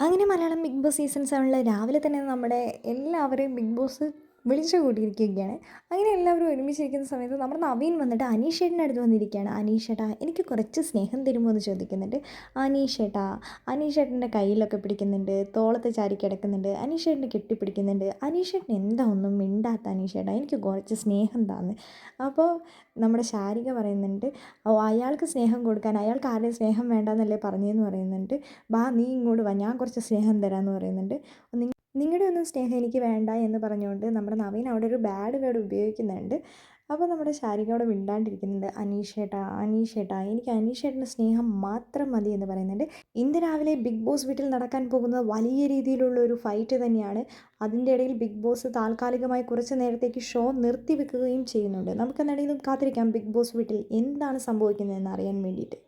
അങ്ങനെ Malayalam big boss season സെവനിൽ രാവിലെ തന്നെ നമ്മുടെ എല്ലാവരെയും ബിഗ് ബോസ് വിളിച്ചു കൂട്ടിയിരിക്കുകയാണ് അങ്ങനെ എല്ലാവരും ഒരുമിച്ചിരിക്കുന്ന സമയത്ത് നമ്മുടെ നവീൻ വന്നിട്ട് അനീഷേട്ടന്റെ അടുത്ത് വന്നിരിക്കുകയാണ്. അനീഷേട്ടാ എനിക്ക് കുറച്ച് സ്നേഹം തരുമോ എന്ന് ചോദിക്കുന്നുണ്ട്. അനീഷേട്ടാ അനീഷേട്ടന്റെ കയ്യിലൊക്കെ പിടിക്കുന്നുണ്ട്. തോളത്ത് ചാരി കിടക്കുന്നുണ്ട്. അനീഷേട്ടനെ കെട്ടിപ്പിടിക്കുന്നുണ്ട്. അനീഷേട്ടൻ എന്താ ഒന്നും മിണ്ടാത്ത അനീഷേട്ടാ. എനിക്ക് കുറച്ച് സ്നേഹം താന്ന്. അപ്പോൾ നമ്മുടെ ശാരിക പറയുന്നുണ്ട് ഓ അയാൾക്ക് സ്നേഹം കൊടുക്കാൻ അയാൾക്ക് ആരുടെയും സ്നേഹം വേണ്ടെന്നല്ലേ പറഞ്ഞതെന്ന് പറയുന്നുണ്ട്. ബാ നീ ഇങ്ങോട്ട് വാ. ഞാൻ കുറച്ച് സ്നേഹം തരാമെന്ന് പറയുന്നുണ്ട്. ഒന്നും സ്നേഹം എനിക്ക് വേണ്ട എന്ന് പറഞ്ഞുകൊണ്ട് നമ്മുടെ നവീൻ അവിടെ ഒരു ബാഡ് വേർഡ് ഉപയോഗിക്കുന്നുണ്ട്. അപ്പോൾ നമ്മുടെ ശാരിക അവിടെ മിണ്ടാണ്ടിരിക്കുന്നുണ്ട്. അനീഷേട്ടാ അനീഷേട്ടാ എനിക്ക് അനീഷേട്ടന്റെ സ്നേഹം മാത്രം മതി എന്ന് പറയുന്നുണ്ട്. ഇന്ന് രാവിലെ ബിഗ് ബോസ് വീട്ടിൽ നടക്കാൻ പോകുന്നത് വലിയ രീതിയിലുള്ള ഒരു ഫൈറ്റ് തന്നെയാണ്. അതിന്റെ ഇടയിൽ ബിഗ് ബോസ് താൽക്കാലികമായി കുറച്ച് നേരത്തേക്ക് ഷോ നിർത്തിവെക്കുകയും ചെയ്യുന്നുണ്ട്. നമുക്ക് എന്താണെങ്കിലും കാത്തിരിക്കാം. ബിഗ് ബോസ് വീട്ടിൽ എന്താണ് സംഭവിക്കുന്നതെന്ന് അറിയാൻ വേണ്ടിയിട്ട്.